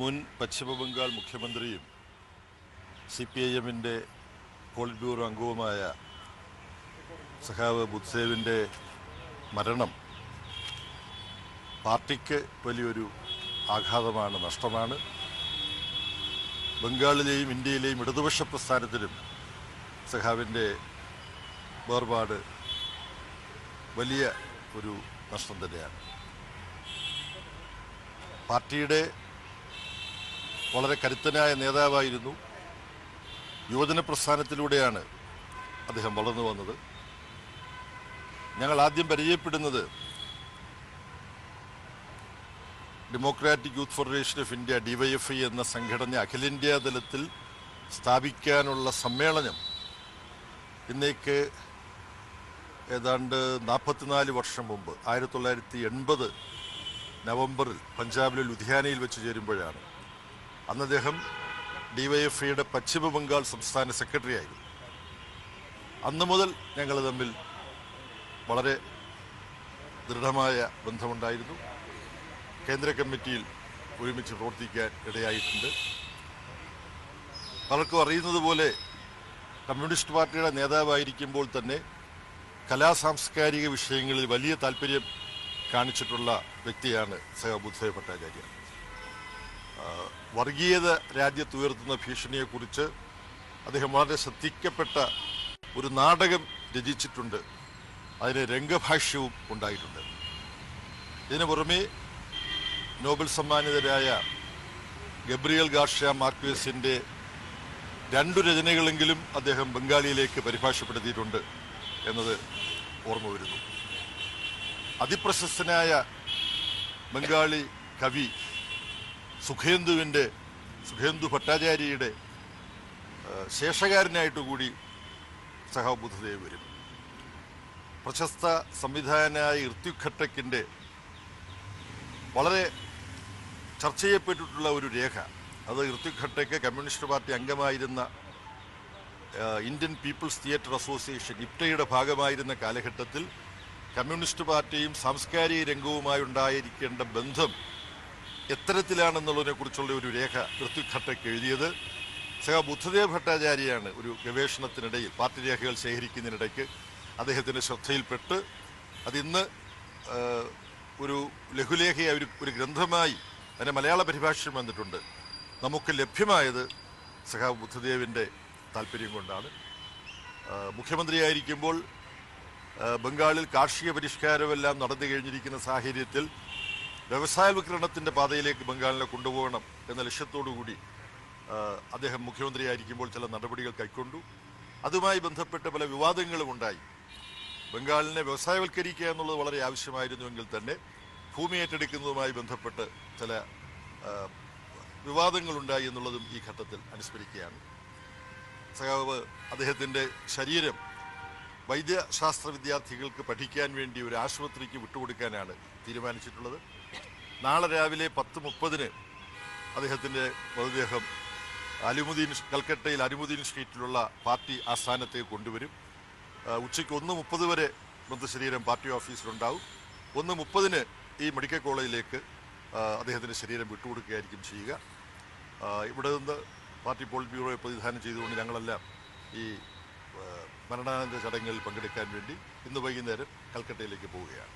മുൻ പശ്ചിമബംഗാൾ മുഖ്യമന്ത്രിയും C P I എമ്മിന്റെ പോളിറ്റ് ബ്യൂറോ അംഗവുമായ സഖാവ് ബുദ്സേവിന്റെ മരണം പാർട്ടിക്ക് വലിയൊരു ആഘാതമാണ് നഷ്ടമാണ്. ബംഗാളിലെയും ഇന്ത്യയിലെയും ഇടതുപക്ഷ പ്രസ്ഥാനത്തിലും സഖാവിന്റെ വേർപാട് വലിയ ഒരു നഷ്ടം തന്നെയാണ്. പാർട്ടിയുടെ വളരെ കരുത്തനായ നേതാവായിരുന്നു. യുവജന പ്രസ്ഥാനത്തിലൂടെയാണ് അദ്ദേഹം വളർന്നു വന്നത്. ഞങ്ങൾ ആദ്യം പരിചയപ്പെടുന്നത് democratic youth federation of India DYFI എന്ന സംഘടന അഖിലേന്ത്യാ തലത്തിൽ സ്ഥാപിക്കാനുള്ള സമ്മേളനം ഇന്നേക്ക് ഏതാണ്ട് നാൽപ്പത്തിനാല് വർഷം മുമ്പ് ആയിരത്തി തൊള്ളായിരത്തി എൺപത് നവംബറിൽ പഞ്ചാബിലെ ലുധിയാനയിൽ വെച്ച് ചേരുമ്പോഴാണ്. അന്ന് അദ്ദേഹം ഡിവൈഎഫ്ഐയുടെ പശ്ചിമ ബംഗാൾ സംസ്ഥാന സെക്രട്ടറി ആയിരുന്നു അന്ന് മുതൽ ഞങ്ങൾ തമ്മിൽ വളരെ ദൃഢമായ ബന്ധമുണ്ടായിരുന്നു. കേന്ദ്ര കമ്മിറ്റിയിൽ ഒരുമിച്ച് പ്രവർത്തിക്കാൻ ഇടയായിട്ടുണ്ട്. പലർക്കും അറിയുന്നത് പോലെ കമ്മ്യൂണിസ്റ്റ് പാർട്ടിയുടെ നേതാവായിരിക്കുമ്പോൾ തന്നെ കലാ സാംസ്കാരിക വിഷയങ്ങളിൽ വലിയ താല്പര്യം കാണിച്ചിട്ടുള്ള വ്യക്തിയാണ് സഹ ബുദ്ധദേവ് ഭട്ടാചാര്യ. വർഗീയത രാജ്യത്ത് ഉയർത്തുന്ന ഭീഷണിയെക്കുറിച്ച് അദ്ദേഹം വളരെ ശ്രദ്ധിക്കപ്പെട്ട ഒരു നാടകം രചിച്ചിട്ടുണ്ട്. അതിന് രംഗഭാഷ്യവും ഉണ്ടായിട്ടുണ്ട്. ഇതിനു പുറമെ നോബൽ സമ്മാനിതരായ ഗബ്രിയൽ ഗാർഷ്യ മാർക്വേസിന്റെ രണ്ടു രചനകളെങ്കിലും അദ്ദേഹം ബംഗാളിയിലേക്ക് പരിഭാഷപ്പെടുത്തിയിട്ടുണ്ട് എന്നത് ഓർമ്മ വരുന്നു. അതിപ്രശസ്തനായ ബംഗാളി കവി സുഖേന്ദുവിന്റെ സുഖേന്ദു ഭട്ടാചാര്യയുടെ ശേഷകാരനായിട്ട് കൂടി സഹാബ് ബുദ്ധദേവ് വരും. പ്രശസ്ത സംവിധായകനായ ഋത്വിക് വളരെ ചർച്ച ചെയ്യപ്പെട്ടിട്ടുള്ള ഒരു രേഖ. അത് ഋത്വിക് കമ്മ്യൂണിസ്റ്റ് പാർട്ടി അംഗമായിരുന്ന ഇന്ത്യൻ പീപ്പിൾസ് തിയേറ്റർ അസോസിയേഷൻ ഇപ്റ്റയുടെ ഭാഗമായിരുന്ന കാലഘട്ടത്തിൽ കമ്മ്യൂണിസ്റ്റ് പാർട്ടിയും സാംസ്കാരിക രംഗവുമായി ഉണ്ടായിരിക്കേണ്ട ബന്ധം എത്തരത്തിലാണെന്നുള്ളതിനെ കുറിച്ചുള്ള ഒരു രേഖ ഋത്വിക് ഘട്ടയ്ക്ക് എഴുതിയത്. സഹ ബുദ്ധദേവ് ഭട്ടാചാര്യയാണ് ഒരു ഗവേഷണത്തിനിടയിൽ പാർട്ടി രേഖകൾ ശേഖരിക്കുന്നതിനിടയ്ക്ക് അദ്ദേഹത്തിന്റെ ശ്രദ്ധയിൽപ്പെട്ട് അതിന്ന് ഒരു ലഘുലേഖയായി ഒരു ഒരു ഗ്രന്ഥമായി അതിന്റെ മലയാള പരിഭാഷയും വന്നിട്ടുണ്ട്. നമുക്ക് ലഭ്യമായത് സഖാവ് ബുദ്ധദേവിന്റെ താല്പര്യം കൊണ്ടാണ്. മുഖ്യമന്ത്രിയായിരിക്കുമ്പോൾ ബംഗാളിൽ കാർഷിക പരിഷ്കാരമെല്ലാം നടന്നു കഴിഞ്ഞിരിക്കുന്ന സാഹചര്യത്തിൽ വ്യവസായവൽക്കരണത്തിന്റെ പാതയിലേക്ക് ബംഗാളിനെ കൊണ്ടുപോകണം എന്ന ലക്ഷ്യത്തോടു കൂടി ആ, അദ്ദേഹം മുഖ്യമന്ത്രിയായിരിക്കുമ്പോൾ ചില നടപടികൾ കൈക്കൊണ്ടു. അതുമായി ബന്ധപ്പെട്ട് പല വിവാദങ്ങളും ഉണ്ടായി. ബംഗാളിനെ വ്യവസായവൽക്കരിക്കുക എന്നുള്ളത് വളരെ ആവശ്യമായിരുന്നുവെങ്കിൽ തന്നെ ഭൂമി ഏറ്റെടുക്കുന്നതുമായി ബന്ധപ്പെട്ട് ചില വിവാദങ്ങളുണ്ടായി എന്നുള്ളതും ഈ ഘട്ടത്തിൽ അനുസ്മരിക്കുകയാണ്. സഖാവ് അദ്ദേഹത്തിന്റെ ശരീരം വൈദ്യശാസ്ത്ര വിദ്യാർത്ഥികൾക്ക് പഠിക്കാൻ വേണ്ടി ഒരു ആശുപത്രിക്ക് വിട്ടുകൊടുക്കാനാണ് തീരുമാനിച്ചിട്ടുള്ളത്. നാളെ രാവിലെ പത്ത് മുപ്പതിന് അദ്ദേഹത്തിന്റെ മൃതദേഹം അലിമുദ്ദീൻ കൽക്കട്ടയിൽ അലിമുദ്ദീൻ സ്ട്രീറ്റിലുള്ള പാർട്ടി ആസ്ഥാനത്തേക്ക് കൊണ്ടുവരും. ഉച്ചയ്ക്ക് ഒന്ന് മുപ്പത് വരെ മൃതശരീരം പാർട്ടി ഓഫീസിലുണ്ടാവും. ഒന്ന് മുപ്പതിന് ഈ മെഡിക്കൽ കോളേജിലേക്ക് അദ്ദേഹത്തിന്റെ ശരീരം വിട്ടുകൊടുക്കുകയായിരിക്കും ചെയ്യുക. ഇവിടെ നിന്ന് പാർട്ടി പോളിറ്റ് ബ്യൂറോയെ പ്രതിധാനം ചെയ്തുകൊണ്ട് ഞങ്ങളെല്ലാം ഈ ആ, മരണാനന്തര ചടങ്ങുകളിൽ പങ്കെടുക്കാൻ വേണ്ടി ഇന്ന് വൈകുന്നേരം കൽക്കട്ടയിലേക്ക് പോവുകയാണ്.